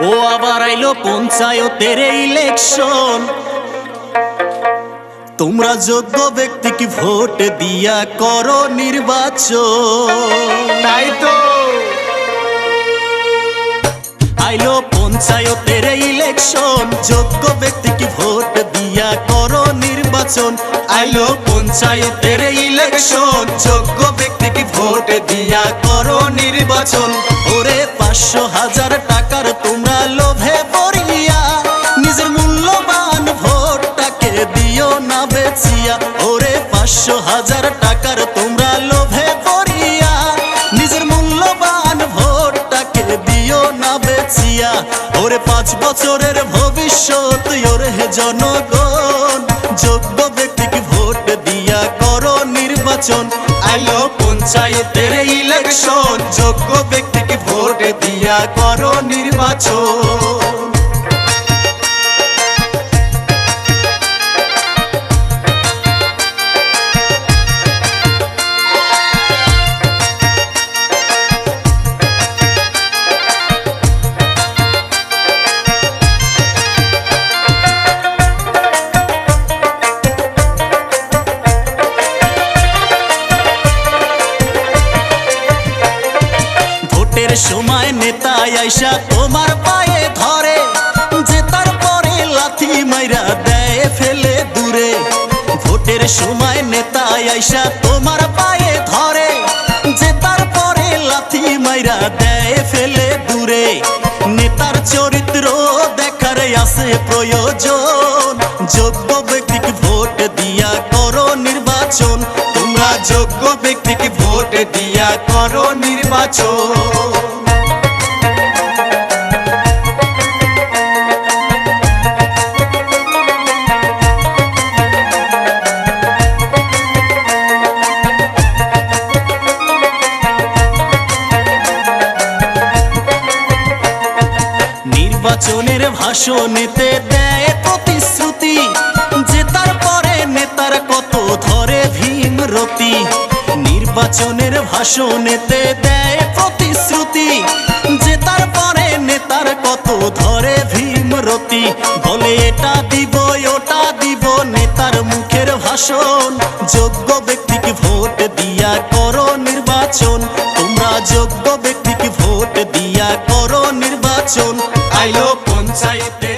আইলো পঞ্চায়েতের ইলেকশন তোমরা যোগ্য ব্যক্তিকে ভোট দিয়া করো নির্বাচন। তাই তো। আইলো পঞ্চায়েতের ইলেকশন যোগ্য ব্যক্তিকে ভোট দিয়া করো নির্বাচন। আইলো পঞ্চায়েতের ইলেকশন যোগ্য ব্যক্তিকে ভোট দিয়া করো নির্বাচন। ওরে পাঁচশো হাজার পাঁচশো হাজার টাকার তোমরা লোভে পড়িয়া, নিজের মূল্যবান ভোটটাকে দিও না বেচিয়া। ওরে পাঁচ বছরের ভবিষ্যৎ, ওরে জনগণ, যোগ্য ব্যক্তিকে ভোট দিয়া করো নির্বাচন। আইলো পঞ্চায়েতের ইলেকশন, যোগ্য ব্যক্তিকে ভোট দিয়া করো নির্বাচন। ভোটের সময় নেতা আইসা তোমার পায়ে ধরে, যে তারপরে লাথি মাইরা দেয় ফেলে দূরে। ভোটের সময় নেতা আইসা তোমার পায়ে ধরে, যে তারপরে লাথি মাইরা দেয় ফেলে দূরে। নেতার চরিত্র দেখার আছে প্রয়োজন, যোগ্য ব্যক্তিকে ভোট দিয়া করো নির্বাচন। তোমরা যোগ্য ব্যক্তিকে ভোট দিয়া করো নির্বাচন। নির্বাচনের ভাষণেতে দেয় প্রতিশ্রুতি। নির্বাচনের ভাষণেতে দেয় প্রতিশ্রুতি যে তারপরে নেতার কত ধরে ভীমরতি। বলে এটা দিব ওটা দিব নেতার মুখের ভাষণ। যোগ্য ব্যক্তিকে ভোট দিয়া করো নির্বাচন। তোমরা যোগ্য ব্যক্তিকে ভোট দিয়া করো নির্বাচন। আইলো পঞ্চায়েতে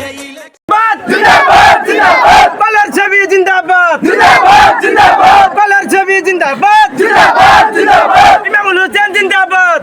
জিন্দাবাদ জিন্দাবাদ কালার ছবি জিন্দাবাদ। জিন্দাবাদ জিন্দাবাদ। ইমামুল হোসেন জিন্দাবাদ।